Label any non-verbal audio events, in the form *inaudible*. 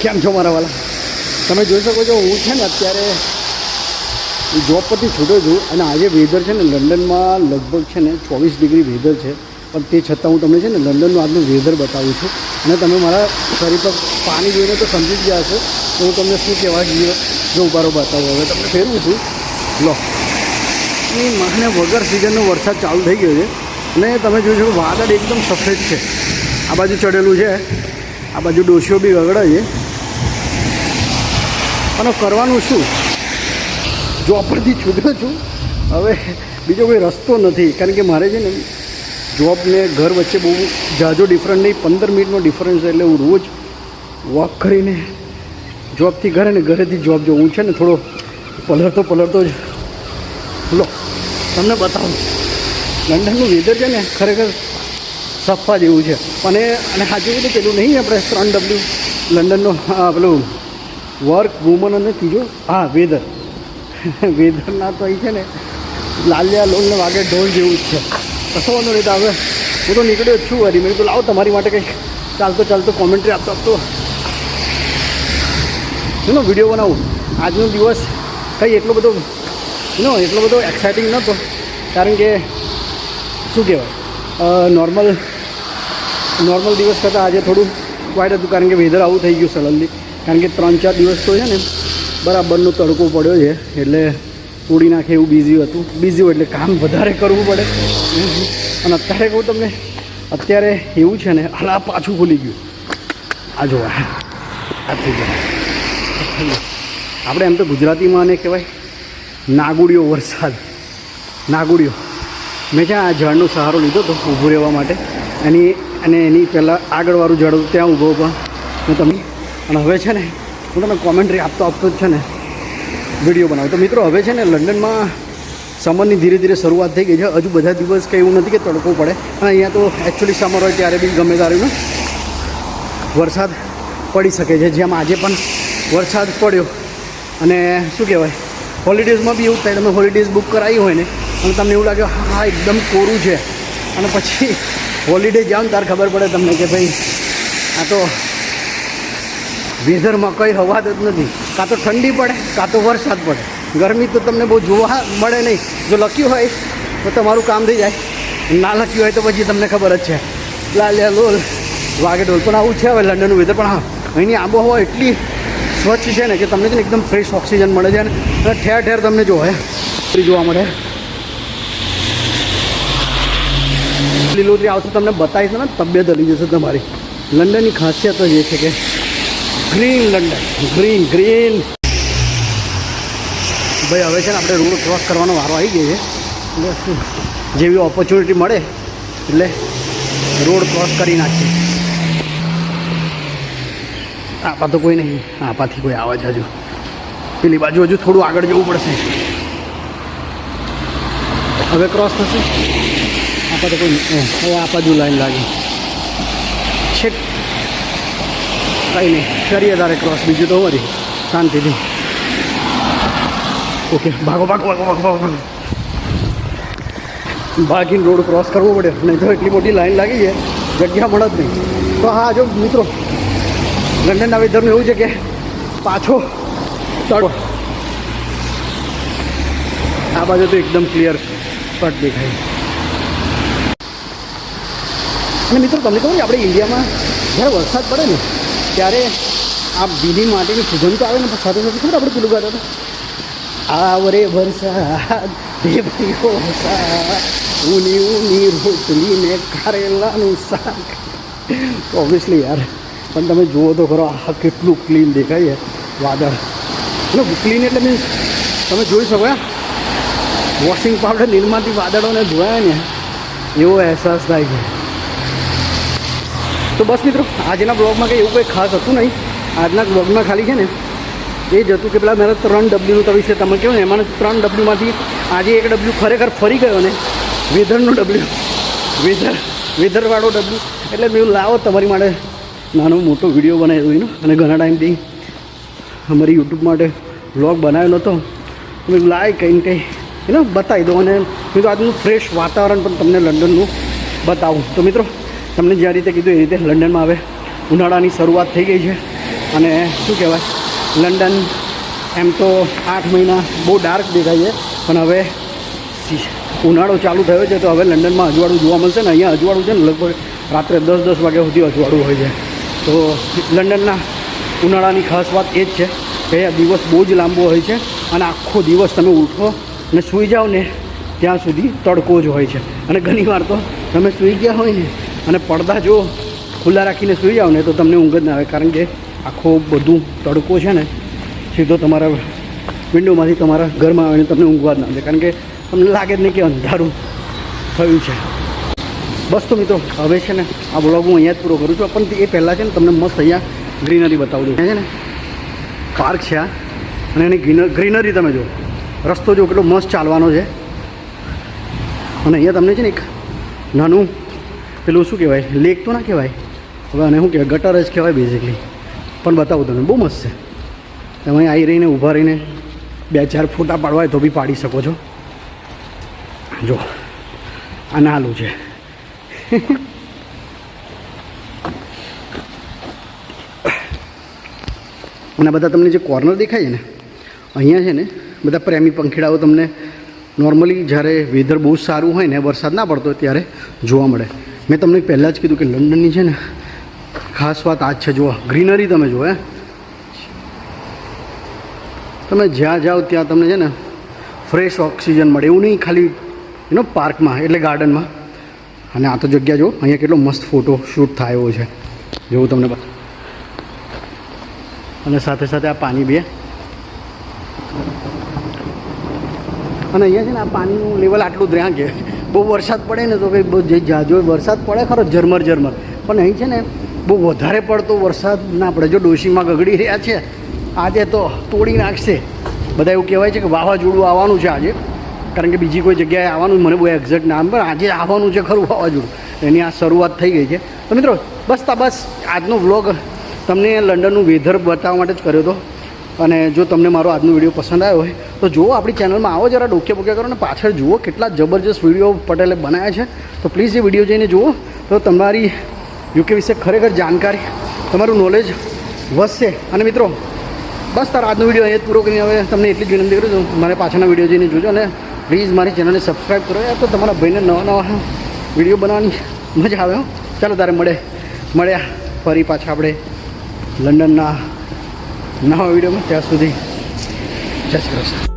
કેમ છો મારા વાલા? તમે જોઈ શકો છો, હું છે ને અત્યારે જોબ પરથી છૂટ્યો છું અને આજે વેધર છે ને લંડનમાં લગભગ છે ને ચોવીસ ડિગ્રી વેધર છે. પણ તે છતાં હું તમને છે ને લંડનનું આજનું વેધર બતાવું છું. અને તમે મારા શરીર પર પાણી જોઈને તો સમજી જ ગયા છો તો હું તમને શું કહેવા જોઈએ જો ઉભારો બતાવું. હવે તમને ફેરવું છું. લો. એ માને વગર સિઝનનો વરસાદ ચાલુ થઈ ગયો છે. અને તમે જોઈ શકો, વાદળ એકદમ સફેદ છે. આ બાજુ ચડેલું છે. આ બાજુ ડોશીઓ બી ગગડે છે. અને કરવાનું શું? જોબ પરથી છૂટ્યો છું, હવે બીજો કોઈ રસ્તો નથી. કારણ કે મારે છે ને જોબ ને ઘર વચ્ચે બહુ જાજો ડિફરન્ટ નહીં, પંદર મિનિટનો ડિફરન્સ એટલે હું રોજ વોક કરીને જોબથી ઘરે ને ઘરેથી જોબ જો હું છે ને થોડો પલળતો પલળતો જ લો, તમને બતાવું. લંડનનું વેધર છે ને ખરેખર સફા જેવું છે. અને અને સાચું કીધું, પેલું નહીં, આપણે ત્રણ ડબલ્યુ લંડનનો પેલું વર્ક વુમન અને ત્રીજો, હા, વેધર. વેધરના તો અહીં છે ને, લાલિયા લોલને વાગે ઢોલ જેવું જ છે. કશો વાંધો નહીં હવે હું તો નીકળ્યો છું વરી મેં તો લાવો, તમારી માટે કંઈક ચાલતો ચાલતો કોમેન્ટ્રી આપતો આપતો. એનો વીડિયો બનાવું? આજનો દિવસ કંઈ એટલો બધો નો એટલો બધો એક્સાઇટિંગ નહોતો. કારણ કે, શું કહેવાય? નોર્મલ નોર્મલ દિવસ કરતાં આજે થોડું વાઇટ હતું, કારણ કે વેધર આવું થઈ ગયું સડનલી કારણ કે ત્રણ ચાર દિવસ તો છે ને બરાબરનો તડકો પડ્યો છે, એટલે તોડી નાખે એવું બીઝી હતું. બીઝી હોય એટલે કામ વધારે કરવું પડે. અને અત્યારે કહું તમને, અત્યારે એવું છે ને, હલા પાછું ખુલી ગયું. આ જો, આ થઈ ગયું. આપણે એમ તો ગુજરાતીમાં આને કહેવાય નાગુડિયો વરસાદ. નાગુડિયો. મેં છે આ ઝાડનો સહારો લીધો હતો ઊભું રહેવા માટે? એની, અને એની પહેલાં આગળવાળું ઝાડ ત્યાં ઊભો પણ હું તમને અને હવે છે ને, હું તમને કોમેન્ટ્રી આપતો આપતો જ છે ને વીડિયો બનાવું. તો મિત્રો, હવે છે ને, લંડનમાં સમરની ધીરે ધીરે શરૂઆત થઈ ગઈ છે. હજુ બધા દિવસ કંઈ એવું નથી કે તડકો પડે. અને અહીંયા તો એકચ્યુઅલી સમર હોય ત્યારે બી ગમે ત્યારે વરસાદ પડી શકે છે. જેમ આજે પણ વરસાદ પડ્યો. અને શું કહેવાય હોલિડેઝમાં બી એવું થાય, તમે હોલિડેઝ બુક કરાવી હોય ને, અને તમને એવું લાગે, હા એકદમ કોરું છે. અને પછી હોલિડે જાઓ ને, ત્યારે ખબર પડે તમને કે ભાઈ, આ તો વેધરમાં કંઈ હવા જ નથી. કાં તો ઠંડી પડે, કાં તો વરસાદ પડે. ગરમી તો તમને બહુ જોવા મળે નહીં. જો લખ્યું હોય, તો તમારું કામ થઈ જાય. ના લખ્યું હોય તો પછી તમને ખબર જ છે. લાલ્યા લોલ. વાગે ડોલ પણ આવું છે હવે, લંડનનું વેધર પણ હા. અહીંની આબોહવા એટલી સ્વચ્છ છે ને કે તમને છે એકદમ ફ્રેશ ઓક્સિજન મળે છે અને ઠેર ઠેર તમને જો હે જોવા મળે. લીલોતરી આવશે તમને બતાવીશ ને, તબિયત હલી જશે તમારી. લંડનની ખાસિયત જ એ છે કે ગ્રીન લંડન ગ્રીન ગ્રીન ભાઈ, હવે છે ને આપણે રોડ ક્રોસ કરવાનો વારો આવી ગયો છે. જેવી ઓપોર્ચ્યુનિટી મળે, એટલે રોડ ક્રોસ કરી નાખીએ. આપા તો કોઈ નહીં, આપાથી કોઈ આવે છે હજુ. પેલી બાજુ હજુ થોડું આગળ જવું પડશે. હવે ક્રોસ થશે? આપા તો કોઈ હવે આ બાજુ લાઈન લાગી. છેક કંઈ નહીં કરીએ તારે ક્રોસ બીજું તો વળી. શાંતિથી. ઓકે, ભાગો ભાગો ભાગો ભાગો ભાગો ભાગો. ભાગીને રોડ ક્રોસ કરવો પડે. નહીં તો એટલી મોટી લાઈન લાગી છે જગ્યા મળે જ નહીં. તો હા, જો મિત્રો લંડનના વેધરનું એવું છે કે પાછો ચડો આ બાજુ તો એકદમ ક્લિયર કટ દેખાય. અને મિત્રો, તમને ખબર આપણે ઇન્ડિયામાં જ્યારે વરસાદ પડે ને ત્યારે આ ભીની માટેની સુગંધ તો આવે ને સાથે સાથે ખબર આપણે પેલું ગાતા હતા આવરે વરસાદ ઢેબરીઓ વરસાદ ઊની ઊની રોટલી ને કારેલાનું શાક. ઓબ્વિયસલી યાર, પણ તમે જુઓ તો ખરો, આ કેટલું ક્લીન દેખાય વાદળ. એટલે ક્લીન એટલે મીન્સ તમે જોઈ શકો વોશિંગ પાવડર નિર્માતી વાદળોને ધોયા ને, એવો અહેસાસ થાય છે. તો બસ મિત્રો, આજના બ્લોગમાં કંઈ એવું કંઈ ખાસ હતું નહીં. આજના બ્લોગમાં ખાલી છે ને, એ જ હતું કે પેલા મારા ત્રણ ડબલ્યુનું તો વિશે તમે કહો ને, એમાં ત્રણ ડબલ્યુમાંથી આજે એક ડબલ્યુ ખરેખર ફરી ગયો ને, વેધરનું ડબલ્યુ. વેધર, વેધરવાળો ડબલ્યુ. એટલે મેં લાવો તમારી માટે નાનો મોટો વીડિયો બનાવ્યો એનો. અને ઘણા ટાઈમથી અમારી યુટ્યુબ માટે બ્લોગ બનાવ્યો નહોતો મેં લાય કંઈ કંઈ. એને બતાવી દો અને મેં તો આજનું ફ્રેશ વાતાવરણ પણ તમને લંડનનું બતાવું. તો મિત્રો તમને જે રીતે કીધું એ રીતે લંડનમાં હવે ઉનાળાની શરૂઆત થઈ ગઈ છે. અને શું કહેવાય, લંડન એમ તો આઠ મહિના બહુ ડાર્ક દેખાય છે, પણ હવે ઉનાળો ચાલુ થયો છે તો હવે લંડનમાં અજવાળું જોવા મળશે ને. અહીંયા અજવાળું છે ને, લગભગ રાત્રે દસ દસ વાગ્યા સુધી અજવાળું હોય છે. તો લંડનના ઉનાળાની ખાસ વાત એ જ છે, કે આ દિવસ બહુ જ લાંબો હોય છે અને આખો દિવસ તમે ઉઠો અને સૂઈ જાઓ ને, ત્યાં સુધી તડકો જ હોય છે. અને ઘણીવાર તો તમે સૂઈ ગયા હોય ને અને પડદા જો ખુલ્લા રાખીને સૂઈ જાઓ ને તો તમને ઊંઘ જ ના આવે. કારણ કે આખો બધું તડકો છે ને, સીધો તમારા વિન્ડોમાંથી તમારા ઘરમાં આવીને તમને ઊંઘવા જ ના આવે. કારણ કે તમને લાગે જ નહીં કે અંધારું થયું છે. બસ તો મિત્રો, હવે છે ને આ બ્લોગ હું અહીંયા જ પૂરો કરું છું. પણ એ પહેલાં છે ને તમને મસ્ત અહીંયા ગ્રીનરી બતાવું છું. છે ને પાર્ક છે આ. અને એની ગ્રીનરી તમે જો રસ્તો જો કેટલો મસ્ત ચાલવાનો છે. અને અહીંયા તમને છે ને એક નાનું પેલું શું કહેવાય? લેક તો ના કહેવાય? હવે અને શું કહેવાય? ગટર જ કહેવાય બેઝિકલી પણ બતાવું તમે બહુ મસ્ત છે. તમે આવી રહીને, ઊભા રહીને બે ચાર ફોટા પાડવા હોય તો બી પાડી શકો છો. જો, આ નાલું છે. *laughs* અને બધા તમને જે કોર્નર દેખાય છે ને, અહીંયા છે ને, બધા પ્રેમી પંખીડાઓ તમને નોર્મલી જ્યારે વેધર બહુ સારું હોય ને, વરસાદ ના પડતો ત્યારે જોવા મળે. મેં તમને પહેલાં જ કીધું કે લંડનની છે ને, ખાસ વાત આ જ છે, જુઓ, ગ્રીનરી તમે જુઓ, હે. તમે જ્યાં જાઓ ત્યાં તમને છે ને, ફ્રેશ ઓક્સિજન મળે. એવું નહીં ખાલી એનો પાર્કમાં, એટલે ગાર્ડનમાં. અને આ તો જગ્યા જો અહીંયા કેટલો મસ્ત ફોટો શૂટ થાય છે. જેવું તમને અને સાથે સાથે આ પાણી બે અને અહીંયા છે ને, આ પાણીનું લેવલ આટલું જ રહ્યા કે. બહુ વરસાદ પડે ને તો બહુ જે જાજો વરસાદ પડે ખરો ઝરમર ઝરમર. પણ અહીં છે ને બહુ વધારે પડતો વરસાદ ના પડે જો ડોશીમાં ગગડી રહ્યા છે, આજે તો તોડી નાખશે. બધા એવું કહેવાય છે કે વાવાઝોડું આવવાનું છે આજે. કારણ કે બીજી કોઈ જગ્યાએ આવવાનું, મને બહુ એક્ઝેક્ટ નામ પણ આજે આવવાનું છે ખરું વાવાઝોડું. એની આ શરૂઆત થઈ ગઈ છે. તો મિત્રો, બસ તા બસ આજનો વ્લોગ તમને લંડનનું વેધર બતાવવા માટે જ કર્યો હતો અને જો તમને મારો આજનો વીડિયો પસંદ આવ્યો હોય, તો જુઓ આપણી ચેનલમાં આવો જરા ડોકે બોકે કરો અને પાછળ જુઓ કેટલા જબરજસ્ત વીડિયો પટેલે બનાવ્યા છે. તો પ્લીઝ એ વીડિયો જઈને જુઓ. તો તમારી યુકે વિશે ખરેખર જાણકારી, તમારું નોલેજ વધશે. અને મિત્રો, બસ તાર આજનો વીડિયો અહીંયા પૂરો કરીને હવે તમને એટલી જ વિનંતી કરું છું, મારે પાછળના વીડિયો જઈને જોજો અને પ્લીઝ મારી ચેનલને સબસ્ક્રાઈબ કરો. યાર તો તમારા ભાઈને નવા નવા વીડિયો બનાવવાની મજા આવે ચાલો તારે મળે, મળ્યા ફરી પાછા આપણે લંડનના નવા વિડીયોમાં ત્યાં સુધી જય શ્રી કૃષ્ણ.